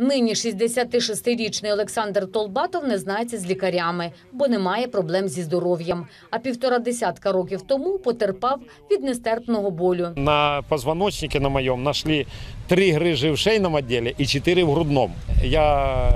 Нині 66-річний Олександр Толбатов не знається з лікарями, бо не має проблем зі здоров'ям. А півтора десятка років тому потерпав від нестерпного болю. На позвоночнике на моем нашли три грыжи в шейном отделе и четыре в грудном. Я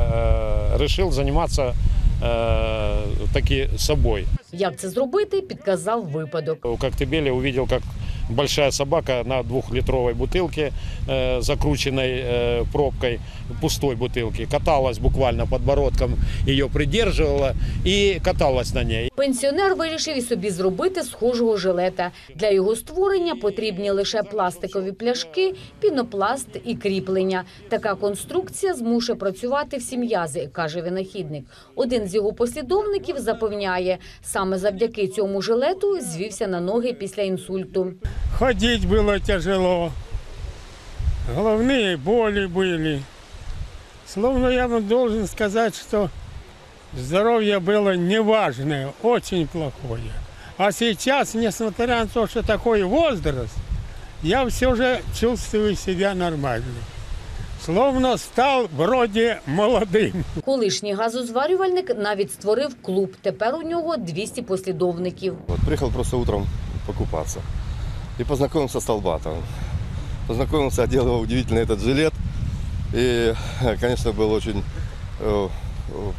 э, решил заниматься э, таки собой. Як це зробити, підказав випадок. У Коктебеля увидел, как большая собака на двухлитровой бутылке, э, закрученной э, пробкой, пустой бутылки, каталась буквально подбородком, ее придерживала и каталась на ней. Пенсіонер вирішив і собі зробити схожого жилета. Для його створення потрібні лише пластикові пляшки, пінопласт і кріплення. Така конструкція змушує працювати всі м'язи, каже винахідник. Один з його послідовників запевняє, саме завдяки цьому жилету звівся на ноги після інсульту. Ходить было тяжело. Головные боли были. Словно я вам должен сказать, что здоровье было неважное, очень плохое. А сейчас, несмотря на то, что такой возраст, я все же чувствую себя нормально. Словно стал вроде молодым. Колишній газозварювальник навіть створив клуб. Тепер у нього 200 послідовників. Вот, приехал просто утром покупаться. И познакомился с Толбатовым. Познакомился, одел его удивительно этот жилет. И, конечно, был очень э,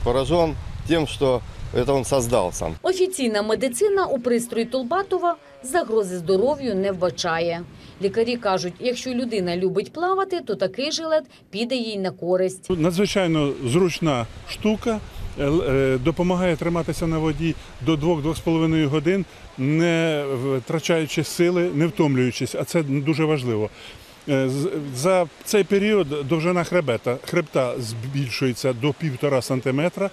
поражен тем, что это он создал сам. Офіційна медицина у пристрої Толбатова загрози здоров'ю не вбачає. Лікарі кажуть, якщо людина любить плавати, то такий жилет піде їй на користь. Надзвичайно зручна штука, е, л- е, допомагає триматися на воді до 2-2,5 годин, не втрачаючи сили, не втомлюючись, а це дуже важливо. Е, За цей період довжина хребета, хребта збільшується до півтора сантиметра.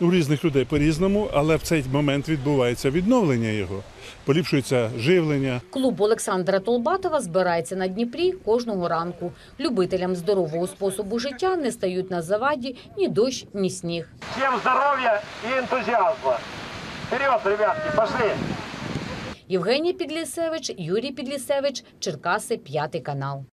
У різних людей по-різному, але в цей момент відбувається відновлення його, поліпшується живлення. Клуб Олександра Толбатова збирається на Дніпрі кожного ранку. Любителям здорового способу життя не стають на заваді ні дощ, ні сніг. Всем здоровья и энтузиазма. Вперед, ребятки, пошли! Євгенія Підлісевич, Юрій Підлісевич, Черкаси, п'ятий канал.